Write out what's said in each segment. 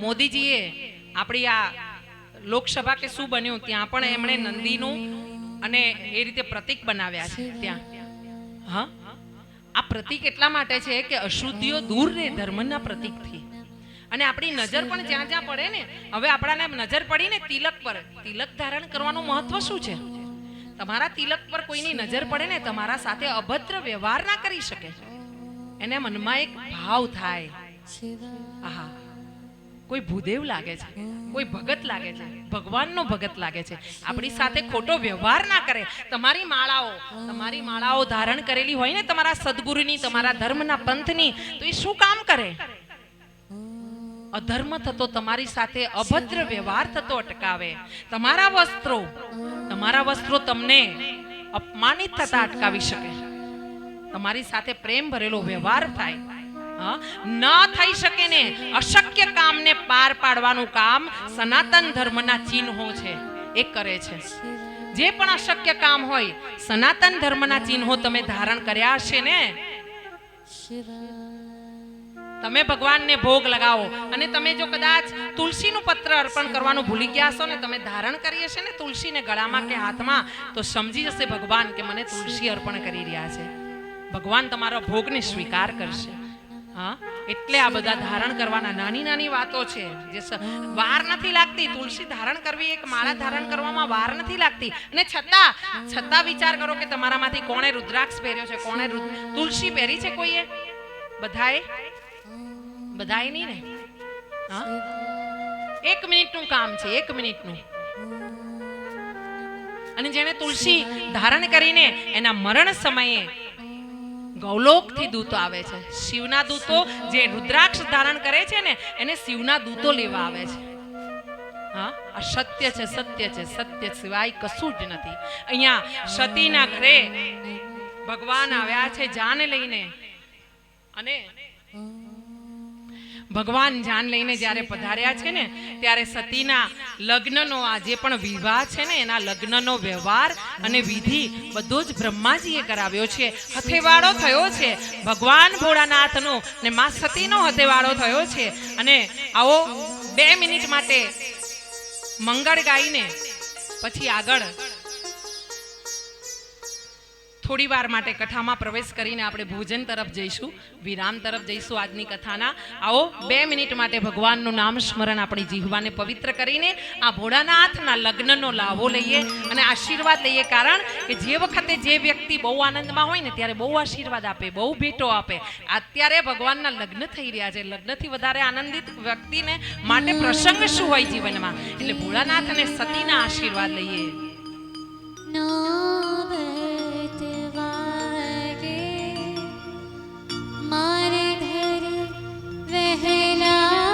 મોદીજીએ આપણી આ લોકસભા કે શું બન્યું ત્યાં પણ એમણે નંદીનું અને એ રીતે પ્રતિક બનાવ્યા છે ત્યાં. હા? આ પ્રતિક એટલા માટે છે કે અશુદ્ધિઓ દૂર રહે ધર્મના પ્રતિકથી. અને આપણી નજર પણ જ્યાં જ્યાં પડે ને, હવે આપણાને નજર પડી ને તિલક પર, તિલક ધારણ કરવાનું મહત્વ શું છે? તમારા તિલક પર કોઈની નજર પડે ને, તમારા સાથે અભદ્ર વ્યવહાર ના કરી શકે. એને મનમાં એક ભાવ થાય. આહા. કોઈ ભૂદેવ લાગે છે? કોઈ ભગત લાગે છે? ભગવાનનો ભગત લાગે છે? આપણી સાથે ખોટો વ્યવહાર ના કરે. તમારી માળાઓ તમારી માળાઓ ધારણ કરેલી હોય ને તમારા સદગુરુની, તમારા ધર્મના પંથની, તો એ શું કામ કરે? અધર્મ થતો તમારી સાથે, અભદ્ર વ્યવહાર થતો અટકાવે. તમારા વસ્ત્રો તમારા વસ્ત્રો તમને અપમાનિત થતા અટકાવી શકે. તમારી સાથે પ્રેમ ભરેલો વ્યવહાર થાય? ન થઈ શકે ને, અશક્ય કામને પાર પાડવાનું કામ સનાતન ધર્મના ચિહ્નો છે, એ કરે છે. જે પણ અશક્ય કામ હોય, સનાતન ધર્મના ચિહ્નો તમે ધારણ કર્યા હશે ને? તમે ભગવાનને ભોગ લગાવો અને તમે જો કદાચ તુલસીનું પત્ર અર્પણ કરવાનું ભૂલી ગયા હશો ને, તમે ધારણ કરી હશે ને તુલસીને ગળામાં કે હાથમાં, તો સમજી જશે ભગવાન કે મને તુલસી અર્પણ કરી રહ્યા છે. ભગવાન તમારા ભોગને સ્વીકાર કરશે. હા? એટલે આ બધા ધારણ કરવાના નાની નાની વાતો છે. જે વાર નથી લાગતી. તુલસી ધારણ કરવી એક માળા ધારણ કરવામાં વાર નથી લાગતી. અને છતાં છતાં વિચાર કરો કે તમારામાંથી કોણે રુદ્રાક્ષ પહેર્યો છે, કોણે તુલસી પહેરી છે કોઈએ? બધાએ? બધાય નહીં ને? એક મિનિટનું કામ છે, એક મિનિટનું. અને જેને તુલસી ધારણ કરીને એના મરણ સમયે ગૌલોકથી દૂતો આવે છે. શિવના દૂતો જે રુદ્રાક્ષ ધારણ કરે છે ને, એને શિવના દૂતો લેવા આવે છે. હા, આ સત્ય છે સત્ય છે, સત્ય સિવાય કશું જ નથી. અહીંયા સતીના ઘરે ભગવાન આવ્યા છે જાન લઈને. અને ભગવાન જાન લઈને જ્યારે પધાર્યા છે ને, ત્યારે સતીના લગ્નનો આ જે પણ વિવાહ છે ને, એના લગ્નનો વ્યવહાર અને વિધિ બધો જ બ્રહ્માજીએ કરાવ્યો છે. હથેવાળો થયો છે. ભગવાન ભોળાનાથનો ને મા સતીનો હથેવાળો થયો છે. અને આવો બે મિનિટ માટે મંગળ ગાઈને પછી આગળ થોડી વાર માટે કથામાં પ્રવેશ કરીને આપણે ભોજન તરફ જઈશું, વિરામ તરફ જઈશું આજની કથાના. આવો, બે મિનિટ માટે ભગવાનનું નામ સ્મરણ આપણી જીહવાને પવિત્ર કરીને આ ભોળાનાથના લગ્નનો લાવો લઈએ અને આશીર્વાદ લઈએ. કારણ કે જે વખતે જે વ્યક્તિ બહુ આનંદમાં હોય ને, ત્યારે બહુ આશીર્વાદ આપે, બહુ ભેટો આપે. અત્યારે ભગવાનના લગ્ન થઈ રહ્યા છે. લગ્નથી વધારે આનંદિત વ્યક્તિને માટે પ્રસંગ શું હોય જીવનમાં? એટલે ભોળાનાથ અને સતીના આશીર્વાદ લઈએ. નોબત મારે ઘર વહેલા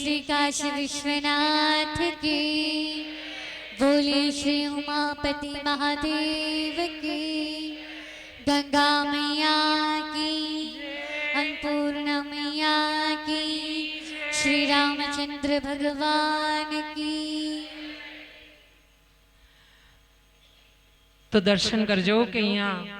श्री काशी विश्वनाथ की। बोले श्री उमापति महादेव की। गंगा मैया की, अन्नपूर्णा मैया की, श्री रामचंद्र भगवान की। तो दर्शन करजो के यहाँ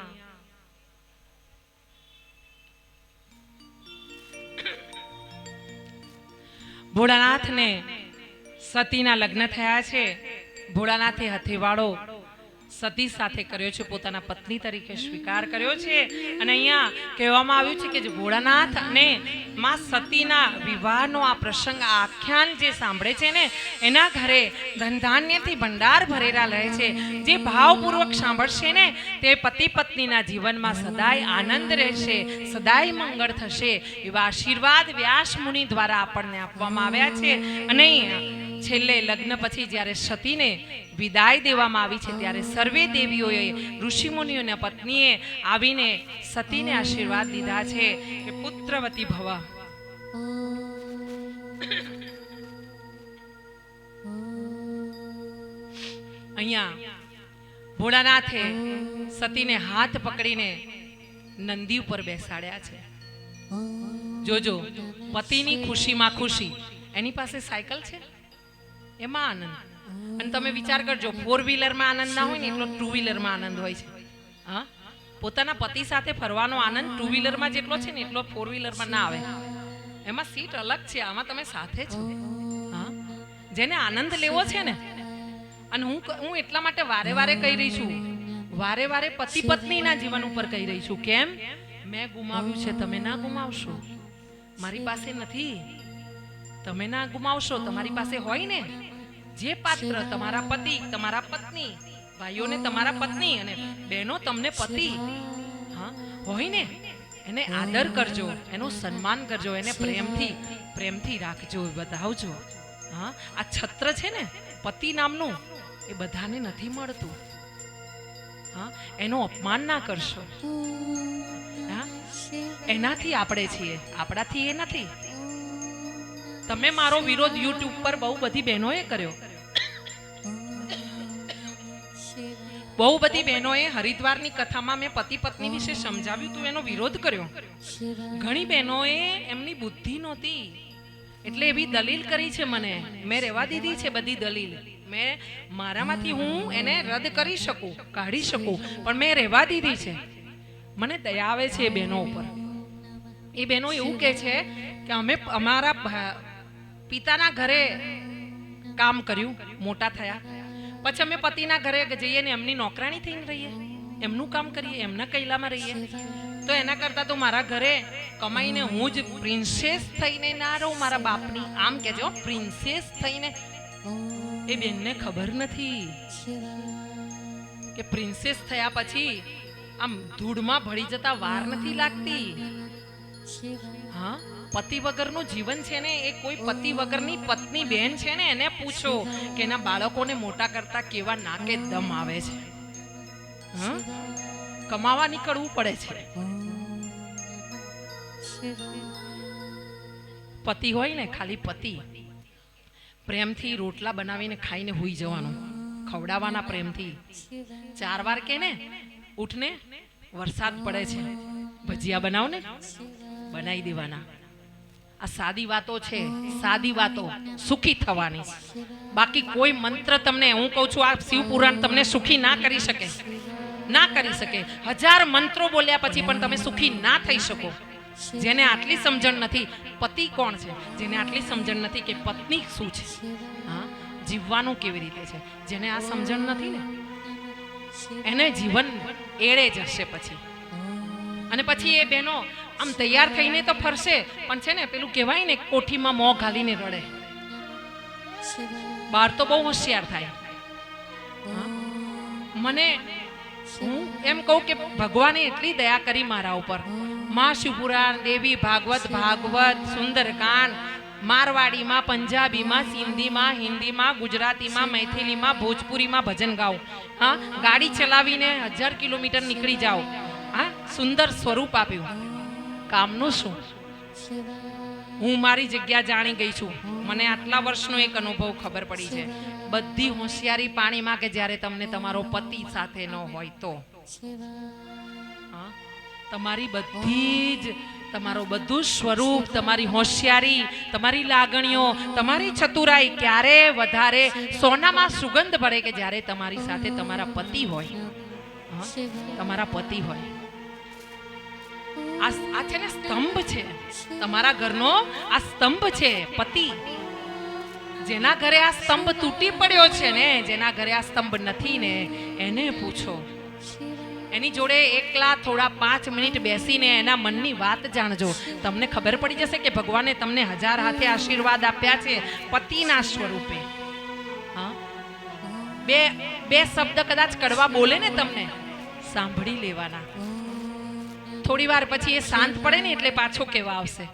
ભોળાનાથને સતીના લગ્ન થયા છે. ભોળાનાથે હથેવાળો સતી સાથે કર્યો છે, પોતાના પત્ની તરીકે સ્વીકાર કર્યો છે. અને અહીંયા કહેવામાં આવ્યું છે કે જે ભોળાનાથ અને માં સતીના વિવાહનો આ પ્રસંગ આખ્યાન જે સાંભળે છે ને, એના ઘરે ધનધાન્યથી ભંડાર ભરેલા રહે છે. જે ભાવપૂર્વક સાંભળશે ને, તે પતિ પત્નીના જીવનમાં સદાય આનંદ રહેશે, સદાય મંગળ થશે. એવા આશીર્વાદ વ્યાસ મુનિ દ્વારા આપણને આપવામાં આવ્યા છે. અને અહીંયા છેલ્લે લગ્ન પછી જ્યારે સતીને વિદાય દેવામાં આવી છે, ત્યારે સર્વે દેવીઓએ, ઋષિમુનિઓના પત્નીએ આવીને સતીને આશીર્વાદ દીધા છે કે પુત્રવતી ભવ. અહીંયા ભોળાનાથે સતીને હાથ પકડીને નંદી ઉપર બેસાડ્યા છે. જોજો, પતિની ખુશીમાં ખુશી. એની પાસે સાયકલ છે? એમાં આનંદ. અને તમે વિચાર કરજો ફોર વ્હીલરમાં આનંદ ના હોય ને, એટલો ટુ વ્હીલરમાં આનંદ હોય છે. હા? પોતાના પતિ સાથે ફરવાનો આનંદ ટુ વ્હીલરમાં જેટલો છે ને, એટલો ફોર વ્હીલરમાં ના આવે. એમાં સીટ અલગ છે, આમાં તમે સાથે છો હા? જેને આનંદ લેવો છે ને, અને હું હું એટલા માટે વારે વારે કહી રહી છું, વારે વારે પતિ પત્નીના જીવન ઉપર કહી રહી છું. કેમ? મેં ગુમાવ્યું છે, તમે ના ગુમાવશો. મારી પાસે નથી. તમે ના ગુમાવશો તમારી પાસે હોય ને? જે પાત્ર તમારા પતિ તમારા પત્ની ભાઈઓને તમારા પત્ની અને બહેનો તમને પતિ. હા હોય ને? એને આદર કરજો એનું સન્માન કરજો એને પ્રેમથી પ્રેમથી રાખજો બતાવજો. હા આ છત્ર છે ને પતિ નામનું એ બધાને નથી મળતું. હા એનું અપમાન ના કરશો. હા? એનાથી આપણે છીએ આપણાથી એ નથી. તમે મારો વિરોધ યુટ્યુબ પર બહુ બધી બહેનોએ કર્યો. બહુ બધી બહેનોએ હરિદ્વારની કથામાં મેં પતિ પત્ની વિશે સમજાવ્યું તું, એનો વિરોધ કર્યો. ઘણી બહેનોએ એમની બુદ્ધિ નહોતી. એટલે એવી દલીલ કરી છે મને. મેં રહેવા દીધી છે બધી દલીલ. મેં મારામાંથી હું એને રદ કરી શકું, કાઢી શકું, પણ મેં રહેવા દીધી છે. મને દયા આવે છે એ બહેનો ઉપર. એ બહેનો એવું કહે છે કે અમે અમારા પિતાના ઘરે કામ કર્યું, મોટા થયા. પછી અમે પતિના ઘરે જઈએ ને એમની નોકરાણી થઈને રહીએ. એમનું કામ કરીએ, એમના કૈલામાં રહીએ. તો એના કરતાં તો મારા ઘરે કમાઈને હું જ પ્રિન્સેસ થઈને ના રહું, મારા બાપની. આમ કહેજો, પ્રિન્સેસ થઈને. એ બેનને ખબર નથી કે પ્રિન્સેસ થયા પછી આમ ધૂળમાં ભળી જતા વાર નથી લાગતી. હા? પતિ વગરનું જીવન છે ને, એ કોઈ પતિ વગરની પત્ની બહેન છે ને, એને પૂછો કે એના બાળકોને મોટા કરતા કેવા નાકે દમ આવે છે. કમાવા નીકળવું પડે છે. પતિ હોય ને, ખાલી પતિ. પ્રેમથી રોટલા બનાવીને ખાઈને હોઈ જવાનું. ખવડાવવાના પ્રેમથી. ચાર વાર કે ને, ઉઠને વરસાદ પડે છે. ભજીયા બનાવ ને બનાવી દેવાના. આ સાદી વાતો છે. સાદી વાતો. સુખી થવાની. બાકી કોઈ મંત્ર તમને હું કહું છું આ શિવ પુરાણ તમને સુખી ના કરી શકે. ના કરી શકે. હજાર મંત્રો બોલ્યા પછી પણ તમે સુખી ના થઈ શકો. જેને આટલી સમજણ નથી પતિ કોણ છે? જેને આટલી સમજણ નથી કે પત્ની શું છે? હા? જીવવાનું કેવી રીતે છે? જેને આ સમજણ નથી ને એને જીવન એળે જશે પછી. અને પછી એ બહેનો આમ તૈયાર થઈને તો ફરશે, પણ છે ને, પેલું કહેવાય ને, કોઠીમાં મોં ઘાલીને રડે. બહાર તો બહુ હોશિયાર થાય? મને, હું એમ કહું કે ભગવાને એટલી દયા કરી મારા ઉપર. માં શિવપુરાણ દેવી ભાગવત ભાગવત, સુંદરકાંડ, મારવાડીમાં, પંજાબીમાં, સિંધીમાં, હિન્દીમાં, ગુજરાતીમાં, મૈથિલીમાં, ભોજપુરીમાં ભજન ગાઓ. હા? ગાડી ચલાવીને હજાર કિલોમીટર નીકળી જાઓ. હા? સુંદર સ્વરૂપ આપ્યું. કામનું શું હું મારી જગ્યા જાણી ગઈ છું. મને આટલા વર્ષનો એક અનુભવ ખબર પડી છે. બધી હોશિયારી પાણીમાં કે જ્યારે તમને તમારો પતિ સાથે ન હોય તો? તમારી બધી જ, તમારું બધું સ્વરૂપ, તમારી હોશિયારી, તમારી લાગણીઓ, તમારી ચતુરાઈ ક્યારે વધારે સોનામાં સુગંધ ભરે કે જ્યારે તમારી સાથે તમારા પતિ હોય? તમારા પતિ હોય. આ છે ને સ્તંભ છે. તમારા ઘરનો આ સ્તંભ છે, પતિ. જેના ઘરે આ સ્તંભ તૂટી પડ્યો છે ને, જેના ઘરે આ સ્તંભ નથી ને, એને પૂછો. એની જોડે એકલા થોડા પાંચ મિનિટ બેસીને એના મનની વાત જાણજો. તમને ખબર પડી જશે કે ભગવાને તમને હજાર હાથે આશીર્વાદ આપ્યા છે પતિના સ્વરૂપે. બે બે શબ્દ કદાચ કડવા બોલે ને તમને? સાંભળી લેવાના. થોડી વાર પછી એ શાંત પડે ને એટલે પાછો કેવા આવશે?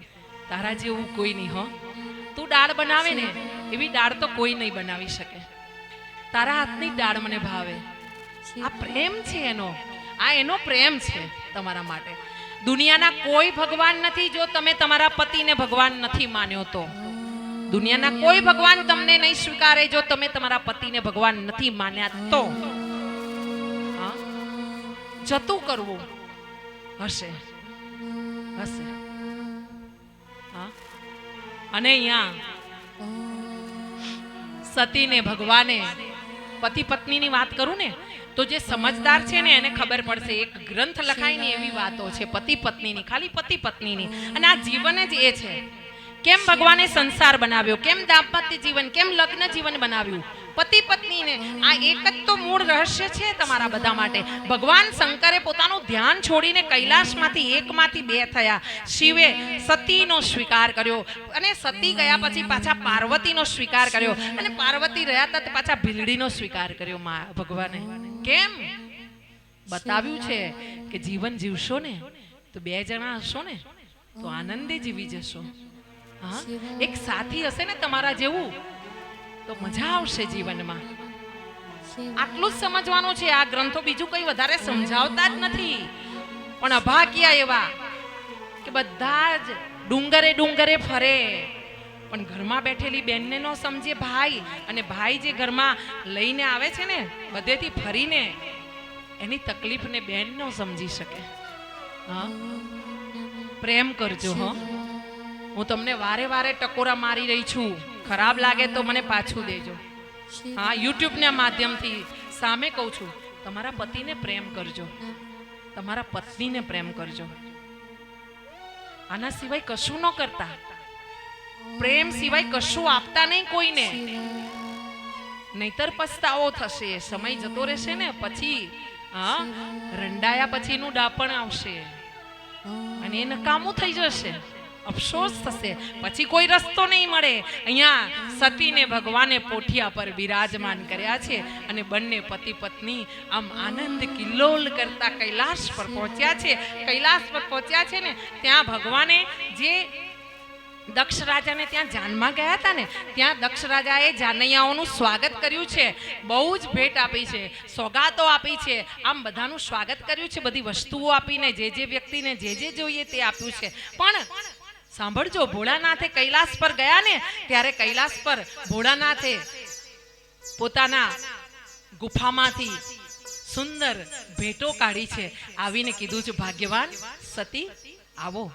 તારા જેવું કોઈ નહીં, હો. તું દાળ બનાવે ને, એવી દાળ તો કોઈ નહીં બનાવી શકે. તારા હાથની દાળ મને ભાવે. આ પ્રેમ છે એનો. આ એનો પ્રેમ છે તમારા માટે. દુનિયાના કોઈ ભગવાન નથી જો તમે તમારા પતિને ભગવાન નથી માન્યો તો. દુનિયાના કોઈ ભગવાન તમને નહીં સ્વીકારે જો તમે તમારા પતિને ભગવાન નથી માન્યા તો? જતું કરવું. હશે. હશે. હા? અને અહીંયા સતીને, ભગવાને પતિ પત્નીની વાત કરું ને, તો જે સમજદાર છે ને, એને ખબર પડશે. એક ગ્રંથ લખાય ને એવી વાતો છે પતિ પત્નીની ખાલી પતિ પત્નીની અને આ જીવન જ એ છે. કેમ ભગવાને સંસાર બનાવ્યો? કેમ દાંપત્ય જીવન, કેમ લગ્ન જીવન બનાવ્યું? પતિ પત્નીને આ એક જ તો મૂળ રહસ્ય છે તમારા બધા માટે. ભગવાન શંકરે પોતાનું ધ્યાન છોડીને કૈલાસમાંથી એકમાંથી બે થયા. શિવે સતીનો સ્વીકાર કર્યો અને સતી ગયા પછી પાછા પાર્વતીનો સ્વીકાર કર્યો અને પાર્વતી રહ્યા તો પાછા ભીલડીનો સ્વીકાર કર્યો મા, ભગવાને. કેમ? બતાવ્યું છે કે જીવન જીવશો ને, તો બે જણા હશો ને, તો આનંદે જીવી જશો. હા? એક સાથી હશે ને તમારા જેવું, તો મજા આવશે જીવનમાં. આટલું જ સમજવાનું છે. આ ગ્રંથો બીજું કંઈ વધારે સમજાવતા જ નથી. પણ અભાગ્યા એવા કે બધા જ ડુંગરે ડુંગરે ફરે. પણ ઘરમાં બેઠેલી બેનને ન સમજે ભાઈ. અને ભાઈ જે ઘરમાં લઈને આવે છે ને, બધેથી ફરીને એની તકલીફને બેન ન સમજી શકે. હા? પ્રેમ કરજો, હો. હું તમને વારે વારે ટકોરા મારી રહી છું. ખરાબ લાગે તો મને પાછું દેજો. હા યુટ્યુબના માધ્યમથી સામે કહું છું તમારા પતિને પ્રેમ કરજો. તમારા પત્નીને પ્રેમ કરજો. આના સિવાય કશું ન કરતા. પ્રેમ સિવાય કશું આપતા નહીં કોઈને. નહીતર પસ્તાવો થશે સમય જતો રહેશે ને પછી હા રંડાયા પછીનું ડાપણ આવશે. અને એ નકામું થઈ જશે. અફસોસ થશે. પછી કોઈ રસ્તો નહીં મળે. અહીંયા સતીને ભગવાને પોઠિયા પર બિરાજમાન કર્યા છે અને બંને પતિ પત્ની આમ આનંદ કિલ્લોલ કરતા કૈલાશ પર પહોંચ્યા છે. કૈલાશ પર પહોંચ્યા છે ને, ત્યાં ભગવાને જે દક્ષ રાજાને ત્યાં જાનમાં ગયા હતા ને, ત્યાં દક્ષ રાજાએ જાનૈયાઓનું સ્વાગત કર્યું છે. બહુ જ ભેટ આપી છે, સોગાતો આપી છે. આમ બધાનું સ્વાગત કર્યું છે, બધી વસ્તુઓ આપીને, જે જે વ્યક્તિને જે જે જોઈએ તે આપ્યું છે. પણ સાંભળજો, ભોળાનાથે કૈલાસ પર ગયા ને ત્યારે કૈલાસ પર ભોળાનાથે પોતાના ગુફામાંથી સુંદર ભેટો કાઢી છે. આવીને કીધું છે, ભાગ્યવાન સતી, આવો.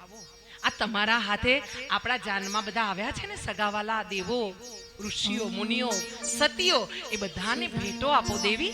આ તમારા હાથે આપણા જાનમાં બધા આવ્યા છે ને, સગાવાલા, દેવો, ઋષિઓ, મુનિઓ, સતીઓ, એ બધાને ભેટો આપો દેવી.